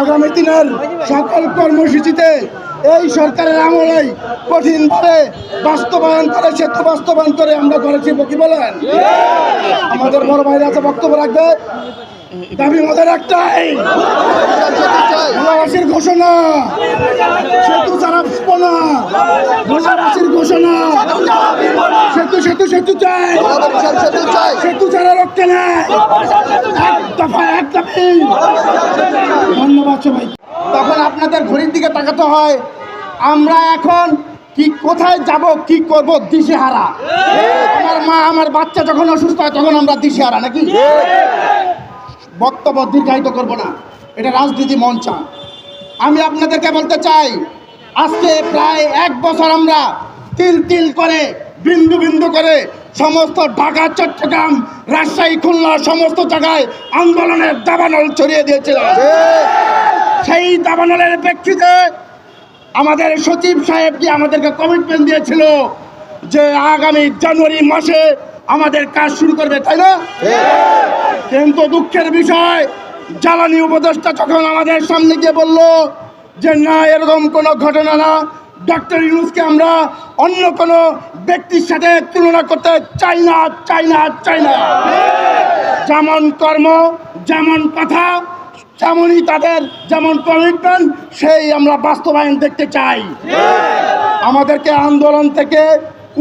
আগামী দিনের সকল কর্মসূচিতে এই সরকারের আমলেই কঠিনভাবে বাস্তবায়ন করে সেতু বাস্তবায়ন করে আমরা করেছি কি বলেন? আমাদের বড় ভাইরা আছে বক্তব্য রাখবে। দাবি আমাদের একটাই। ভোলাবাসীর ঘোষণা। সেতু ছাড়া বাঁচবো না। ভোলাবাসীর ঘোষণা। সেতু সেতু সেতু চাই। সেতু ছাড়া রক্ষা নেই। এক দফা এক দাবি। সবাই তখন আপনাদের ঘড়ির দিকে তাকাতে হয়, আমরা এখন কি, কোথায় যাব, কি করব, দিশেহারা? আমার মা, আমার বাচ্চা যখন অসুস্থ হয়, তখন আমরা দিশেহারা নাকি? বক্তব্য দীর্ঘায়িত করব না। এটা রাজনীতি মঞ্চা। আমি আপনাদেরকে বলতে চাই, আজকে প্রায় এক বছর আমরা তিল তিল করে, বিন্দু বিন্দু করে সমস্ত ঢাকা, চট্টগ্রাম, রাজশাহী, খুলনা সমস্ত জায়গায় আন্দোলনের দাবানল ছড়িয়ে দিয়েছিলাম সেই দাবানলের প্রেক্ষিতে আমাদের সচিব সাহেব কি আমাদেরকে কমিটমেন্ট দিয়েছিল যে আগামী জানুয়ারি মাসে আমাদের কাজ শুরু করবে, তাই না? কিন্তু দুঃখের বিষয়, জ্বালানি উপদেষ্টা যখন আমাদের সামনে গিয়ে বলল যে না, এরকম কোনো ঘটনা না ডক্টর ইউনুসকে আমরা অন্য কোনো ব্যক্তির সাথে তুলনা করতে চাই না চাই না চাই না। যেমন কর্ম, যেমন কথা, তেমনই তাদের যেমন কমিটমেন্ট সেই আমরা বাস্তবায়ন দেখতে চাই। আমাদেরকে আন্দোলন থেকে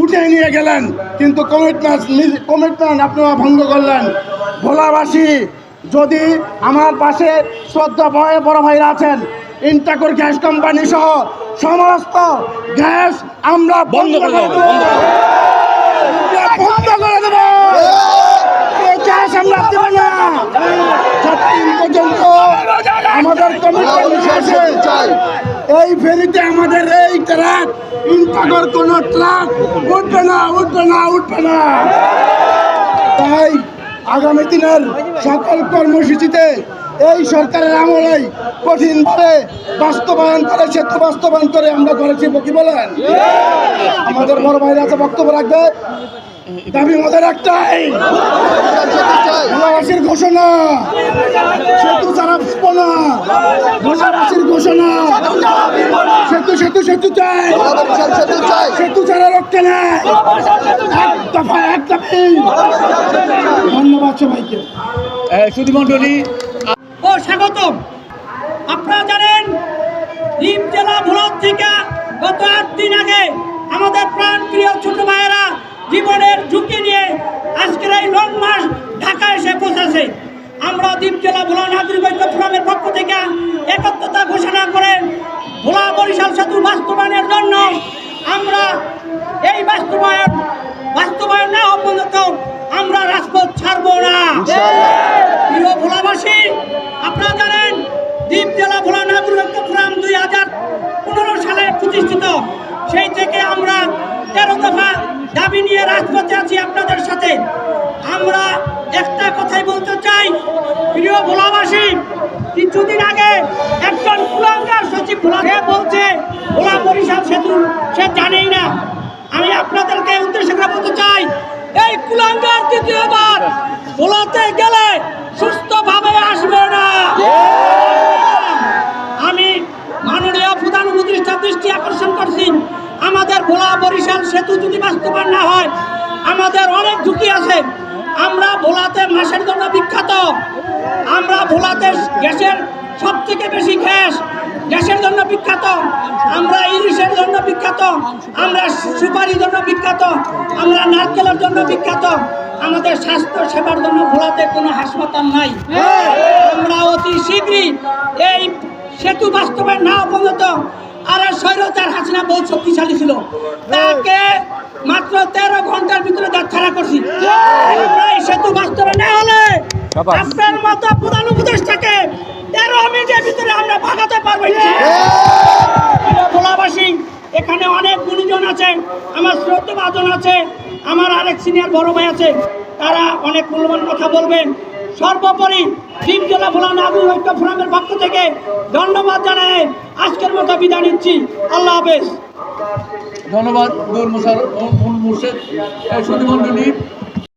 উঠে নিয়ে গেলেন, কিন্তু কমিটমেন্ট কমিটমেন্ট আপনারা ভঙ্গ করলেন। ভোলাবাসী, যদি আমার পাশে শ্রদ্ধা ভয়ে বড় ভাইরা আছেন ইন্টাকোর গ্যাস কোম্পানি সহ সমস্ত গ্যাস আমরা বন্ধ করে দেব বন্ধ করে দেব। এই গ্যাস আমরা দেব না। পর্যন্ত আমাদের কমিটমেন্ট আছে। এই ফেরিতে আমাদের এই ট্রাক ইন্টাগর কোন ট্রাক উঠবে না উঠবে না উঠবে না। তাই আগামী দিনের সকল কর্মসূচিতে এই সরকারের আমলেই কঠিনভাবে বাস্তবায়ন করে সেতু বাস্তবায়ন করে আমরা করেছি কি বলেন? আমাদের বড় ভাইরা আছে, বক্তব্য রাখবে। দাবি আমাদের একটাই ভোলাবাসীর ঘোষণা। সেতু ছাড়া বাঁচবো না। ভোলাবাসীর ঘোষণা। সেতু সেতু সেতু চাই। সেতু ছাড়া রক্ষা নেই। এক দফা এক দাবি ধন্যবাদ সবাইকে। সুধীমণ্ডলী ও স্বাগতম। আপনারা জানেন, ডিম জেলা ভোলার থেকে গত আট দিন আগে আমাদের প্রাণ প্রিয় ছোট ভাইয়েরা জীবনের ঝুঁকি নিয়ে আজকের পনেরো সালে প্রতিষ্ঠিত। সেই থেকে আমরা তেরো দাবি নিয়ে আছি আপনাদের সাথে। আমরা একটা কথাই বলতে কিছুদিন আগে একজন সচিব বলছে, ভোলা সেতু, সে জানেই না। আমি আপনাদেরকে উদ্দেশ্য বলতে চাই, এই কুলাঙ্গার দ্বিতীয়বার ভোলাতে গেলে ভোলা বরিশাল সেতু যদি বাস্তবায়ন না হয় আমাদের অনেক ঝুঁকি আছে। আমরা ভোলাতে মাসের জন্য বিখ্যাত। আমরা ভোলাতে গ্যাসের সব থেকে বেশি গ্যাস গ্যাসের জন্য বিখ্যাত। আমরা ইলিশের জন্য বিখ্যাত। আমরা সুপারির জন্য বিখ্যাত। আমরা নারকেলের জন্য বিখ্যাত। আমাদের স্বাস্থ্য সেবার জন্য ভোলাতে কোনো হাসপাতাল নাই। আমরা অতি শীঘ্রই এই সেতু বাস্তবায়ন না পর্যন্ত আর স্বৈরচার হাসিনা বহু শক্তিশালী ছিল। তাকে মাত্র তেরো ঘণ্টার ভিতরে করছি। সেতু বাস্তবায়ন হলে আপনার মতো প্রধান উপদেষ্টাকে তেরো মিনিটের ভিতরে আমরা ভাগাতে পারব। ভোলাবাসী এখানে অনেক গুণীজন আছে আমার শ্রদ্ধাভাজন আছে আমার আরেক সিনিয়র বড় ভাই আছে তারা অনেক মূল্যবান কথা বলবেন। সর্বোপরি ডিম জেলা ভোলা নাগরিক ঐক্য ফোরামের পক্ষ থেকে ধন্যবাদ জানাই। আজকের মতো বিদায় নিচ্ছি। আল্লাহ হাফেজ। ধন্যবাদ মুর্শেদ।